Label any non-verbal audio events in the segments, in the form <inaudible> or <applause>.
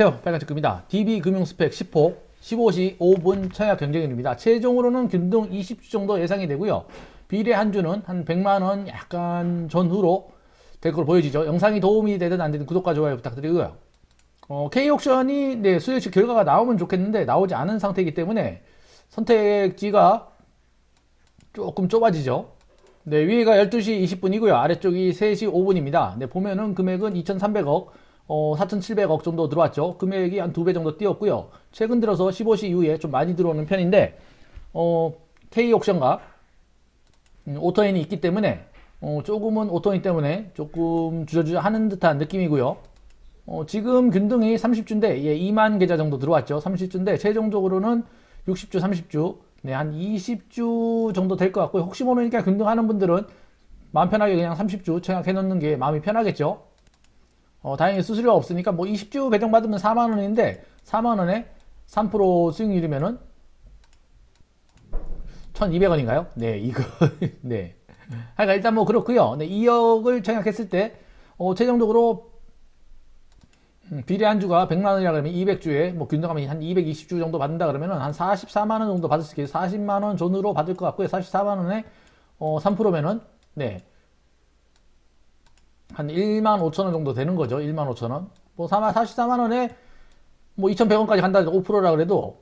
안녕하세요. 빨간체크입니다. DB금융 스펙 10호 15시 5분 청약 경쟁률입니다. 최종으로는 균등 20주 정도 예상이 되고요. 비례 한 주는 한 100만원 약간 전후로 될 걸로 보여지죠. 영상이 도움이 되든 안 되든 구독과 좋아요 부탁드리고요. 어, K옥션이 네, 수요일 결과가 나오면 좋겠는데 나오지 않은 상태이기 때문에 선택지가 조금 좁아지죠. 네, 위에가 12시 20분이고요. 아래쪽이 3시 5분입니다. 네, 보면은 금액은 2,300억, 어, 4,700억 정도 들어왔죠. 금액이 한 두 배 정도 뛰었고요. 최근 들어서 15시 이후에 좀 많이 들어오는 편인데, 어, K옥션과 음, 오토인이 있기 때문에, 어, 조금은 오토인 때문에 조금 주저주저 하는 듯한 느낌이고요. 어, 지금 균등이 30주인데, 예, 2만 계좌 정도 들어왔죠. 30주인데, 최종적으로는 60주, 30주, 네, 한 20주 정도 될 것 같고요. 혹시 모르니까 균등하는 분들은 마음 편하게 그냥 30주 청약해 놓는 게 마음이 편하겠죠. 어, 다행히 수수료가 없으니까 뭐 20주 배정받으면 4만 원인데 4만 원에 3% 수익률이면은 1,200원인가요? 네, 이거 <laughs> 네. 하여간 일단 뭐 그렇고요. 네, 2억을 청약했을 때 어, 최종적으로 음, 비례 한 주가 100만 원이라 그러면 200주에 뭐 균등하면 한 220주 정도 받는다 그러면은 한 44만 원 정도 받을 수 있게 40만 원 전후로 받을 것 같고요. 44만 원에 어, 3%면은 네. 한 1만 5천 원 정도 되는 거죠. 1만 5천 원. 뭐 4만 44만 원에 뭐 2,100원까지 간다 해도 5%라 그래도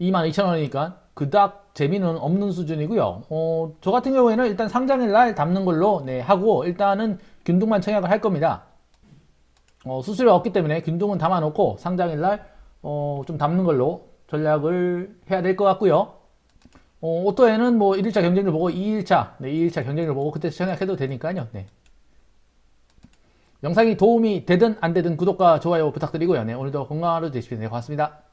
2만 2천 원이니까 그닥 재미는 없는 수준이고요. 어, 저 같은 경우에는 일단 상장일 날 담는 걸로 네, 하고 일단은 균등만 청약을 할 겁니다. 어, 수수료 없기 때문에 균등은 담아놓고 상장일 날 어, 좀 담는 걸로 전략을 해야 될 것 같고요. 어, 오토에는 뭐 1일차 경쟁률 보고 2일차, 네, 2일차 경쟁률 보고 그때 청약해도 되니까요. 네. 영상이 도움이 되든 안 되든 구독과 좋아요 부탁드리고요. 네, 오늘도 건강한 하루 되십시오. 네, 고맙습니다.